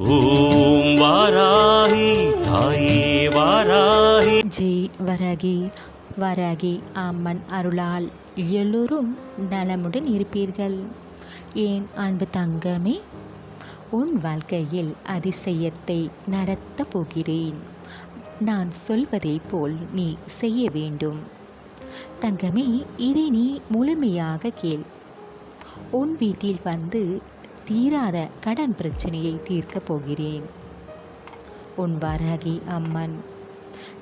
ஓம் வாராகி தாயே வாராகி. ஜெய் வரகி வரகி அம்மன் அருளால் எல்லோரும் நலமுடன் இருப்பீர்கள். ஏன் அன்பு தங்கமே உன் வாழ்க்கையில் அதிசயத்தை நடத்தப் போகிறேன். நான் சொல்வதைப் போல் நீ செய்ய வேண்டும். தங்கமே இதை நீ முழுமையாக கேள். உன் வீட்டில் வந்து தீராத கடன் பிரச்சனையை தீர்க்கப் போகிறேன். உன் வாராகி அம்மன்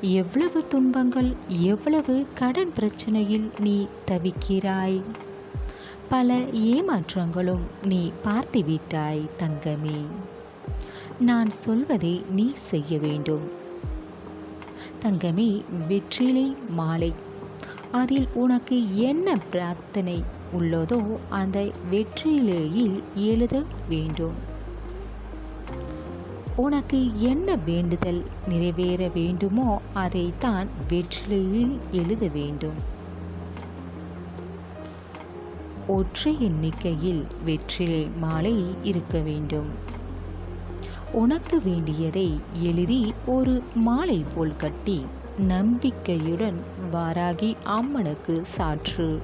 எவ்வளவு துன்பங்கள் எவ்வளவு கடன் பிரச்சனையில் நீ தவிக்கிறாய்? பல ஏமாற்றங்களும் நீ பார்த்துவிட்டாய் தங்கமே. நான் சொல்வதை நீ செய்ய வேண்டும். தங்கமே வெற்றிலை மாலை. அதில் உனக்கு என்ன பிரார்த்தனை? உள்ளதோ அந்த வெற்றியிலேயே எழுத வேண்டும். உனக்கு என்ன வேண்டுதல் நிறைவேற வேண்டுமோ அதைத்தான் வெற்றிலையில் எழுத வேண்டும். ஒற்றை எண்ணிக்கையில் வெற்றிலை மாலை இருக்க வேண்டும். உனக்கு வேண்டியதை எழுதி ஒரு மாலை போல் கட்டி நம்பிக்கையுடன் வாராகி அம்மனுக்கு சாற்று.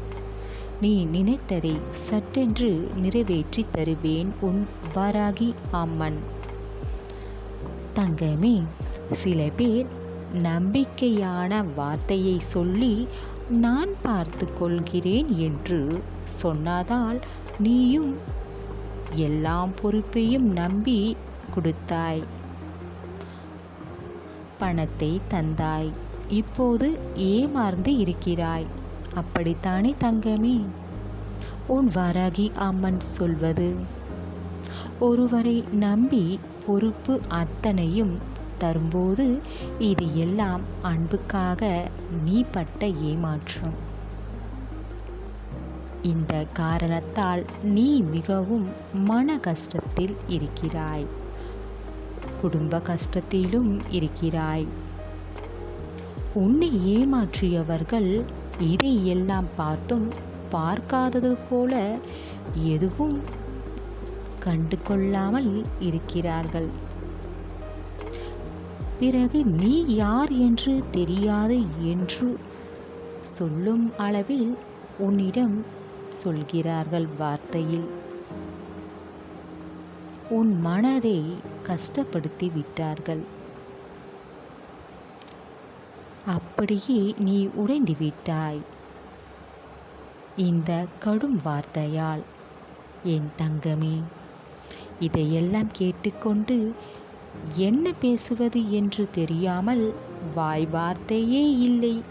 நீ நினைத்ததை சட்டென்று நிறைவேற்றி தருவேன் உன் வாராகி அம்மன். தங்கமே சில பேர் நம்பிக்கையான வார்த்தையை சொல்லி நான் பார்த்து கொள்கிறேன் என்று சொன்னதால் நீயும் எல்லாம் பொறுப்பையும் நம்பி கொடுத்தாய். பணத்தை தந்தாய். இப்போது ஏமாந்து இருக்கிறாய். அப்படித்தானே தங்கமே? உன் வராகி அம்மன் சொல்வது. ஒருவரை நம்பி பொறுப்பு அத்தனையும் தரும்போது இது எல்லாம் அன்புக்காக நீ பட்ட ஏமாற்றம். இந்த காரணத்தால் நீ மிகவும் மன கஷ்டத்தில் இருக்கிறாய். குடும்ப கஷ்டத்திலும் இருக்கிறாய். உன்னை ஏமாற்றியவர்கள் இதை எல்லாம் பார்த்தும் பார்க்காதது போல எதுவும் கண்டு கொள்ளாமல் இருக்கிறார்கள். பிறகு நீ யார் என்று தெரியாது என்று சொல்லும் அளவில் உன்னிடம் சொல்கிறார்கள் வார்த்தையில். உன் மனதை கஷ்டப்படுத்தி விட்டார்கள் அப்படியே நீ உடைந்து விட்டாய். இந்த கடும் வார்த்தையால் என் தங்கமே இதையெல்லாம் கேட்டுக்கொண்டு என்ன பேசுவது என்று தெரியாமல் வாய் வார்த்தையே இல்லை.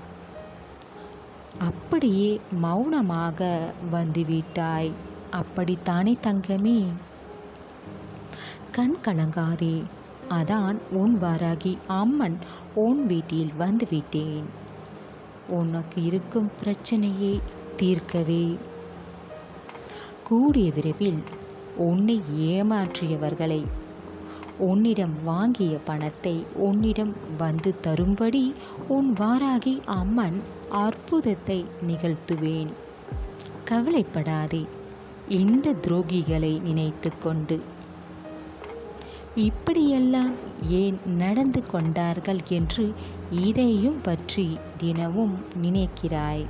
அப்படியே மௌனமாக வந்துவிட்டாய் அப்படித்தானே தங்கமே கண் கலங்காதே அதான் உன் வாராகி அம்மன். உன் வீட்டில் வந்துவிட்டேன் உனக்கு இருக்கும் பிரச்சனையை தீர்க்கவே. கூடிய விரைவில் உன்னை ஏமாற்றியவர்களை உன்னிடம் வாங்கிய பணத்தை உன்னிடம் வந்து தரும்படி உன் வாராகி அம்மன் அற்புதத்தை நிகழ்த்துவேன். கவலைப்படாதே. இந்த துரோகிகளை நினைத்து கொண்டு இப்படியெல்லாம் ஏன் நடந்து கொண்டார்கள் என்று இதையும் பற்றி தினமும் நினைக்கிறாய்.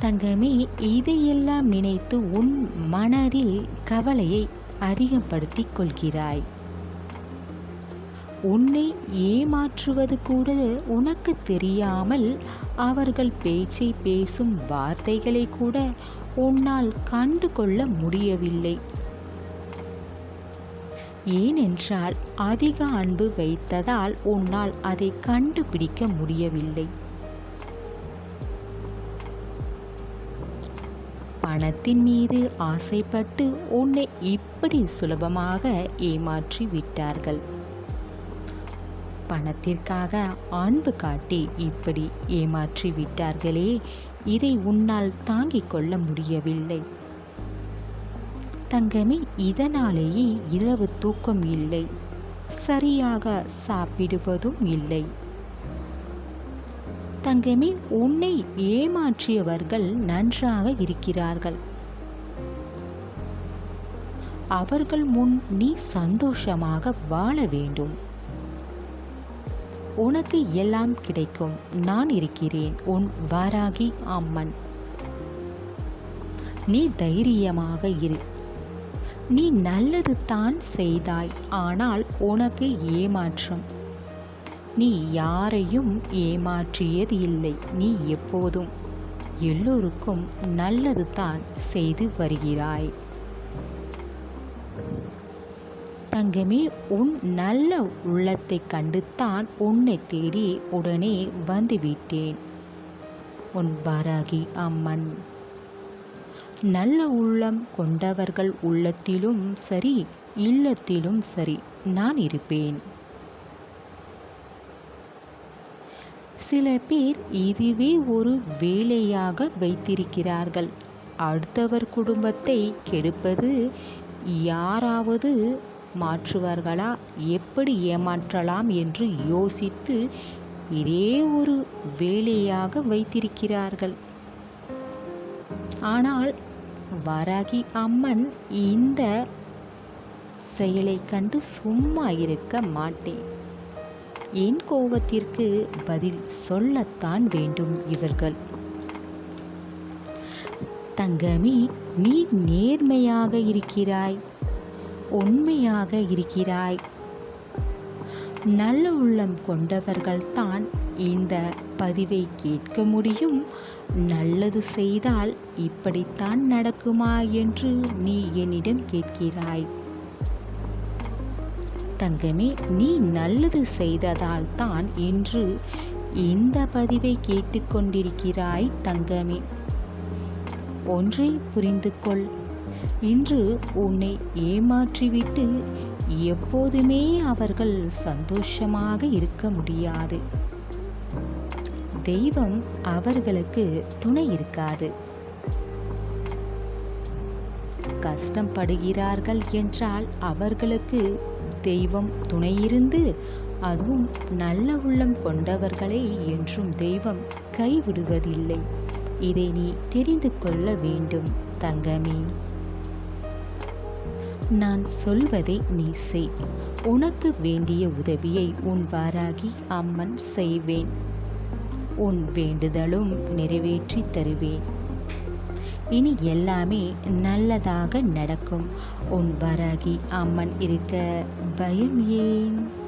தங்கமே இதையெல்லாம் நினைத்து உன் மனதில் கவலையை அதிகப்படுத்திக் கொள்கிறாய். உன்னை ஏமாற்றுவது கூட உனக்கு தெரியாமல் அவர்கள் பேச்சை பேசும் வார்த்தைகளை கூட உன்னால் கண்டு கொள்ள முடியவில்லை. ஏனென்றால் அதிக அன்பு வைத்ததால் உன்னால் அதை கண்டுபிடிக்க முடியவில்லை. பணத்தின் மீது ஆசைப்பட்டு உன்னை இப்படி சுலபமாக ஏமாற்றி விட்டார்கள் பணத்திற்காக அன்பு காட்டி இப்படி ஏமாற்றி விட்டார்களே இதை உன்னால் தாங்கிக் கொள்ள முடியவில்லை. தங்கமே இதனாலேயே இரவு தூக்கம் இல்லை. சரியாக சாப்பிடுவதும் இல்லை. தங்கமே உன்னை ஏமாற்றியவர்கள் நன்றாக இருக்கிறார்கள். அவர்கள் முன் நீ சந்தோஷமாக வாழ வேண்டும். உனக்கு எல்லாம் கிடைக்கும். நான் இருக்கிறேன். உன் வாராகி அம்மன். நீ தைரியமாக இரு. நீ நல்லது தான் செய்தாய் ஆனால் உனக்கு ஏமாற்றம். நீ யாரையும் ஏமாற்றியது இல்லை நீ எப்போதும் எல்லோருக்கும் நல்லது தான் செய்து வருகிறாய். தங்கமே உன் நல்ல உள்ளத்தை கண்டுத்தான் உன்னை தேடி உடனே வந்துவிட்டேன். உன் பாராகி அம்மன். நல்ல உள்ளம் கொண்டவர்கள் உள்ளத்திலும் சரி இல்லத்திலும் சரி நான் இருப்பேன். சில பேர் இதுவே ஒரு வேலையாக வைத்திருக்கிறார்கள். அடுத்தவர் குடும்பத்தை கெடுப்பது யாராவது மாற்றுவார்களா? எப்படி ஏமாற்றலாம் என்று யோசித்து இதே ஒரு வேலையாக வைத்திருக்கிறார்கள். ஆனால் வராகி அம்மன் இந்த செயலை கண்டு சும்மா இருக்க மாட்டேன். என் கோபத்திற்கு பதில் சொல்லத்தான் வேண்டும் இவர்கள். தங்கமி நீ நேர்மையாக இருக்கிறாய் உண்மையாக இருக்கிறாய். நல்ல உள்ளம் கொண்டவர்கள்தான் இந்த பதிவை கேட்க முடியும். நல்லது செய்தால் இப்படித்தான் நடக்குமா என்று நீ என்னிடம் கேட்கிறாய். தங்கமே நீ நல்லது செய்ததால் தான் இன்று இந்த பதிவை கேட்டுக்கொண்டிருக்கிறாய் தங்கமே. ஒன்றை புரிந்து கொள் இன்று உன்னை ஏமாற்றிவிட்டு எப்போதுமே அவர்கள் சந்தோஷமாக இருக்க முடியாது. தெய்வம் அவர்களுக்கு துணை இருக்காது. கஷ்டப்படுகிறார்கள் என்றால் அவர்களுக்கு தெய்வம் துணையிருந்து அதுவும் நல்ல உள்ளம் கொண்டவர்களை என்றும் தெய்வம் கைவிடுவதில்லை. இதை நீ தெரிந்து கொள்ள வேண்டும் தங்கமே. நான் சொல்வதை நீ செய். உனக்கு வேண்டிய உதவியை உன் வாராகி அம்மன் செய்வேன். உன் வேண்டுதலும் நிறைவேற்றி தருவேன். இனி எல்லாமே நல்லதாக நடக்கும். உன் வராகி அம்மன் இருக்க பயம் ஏன்?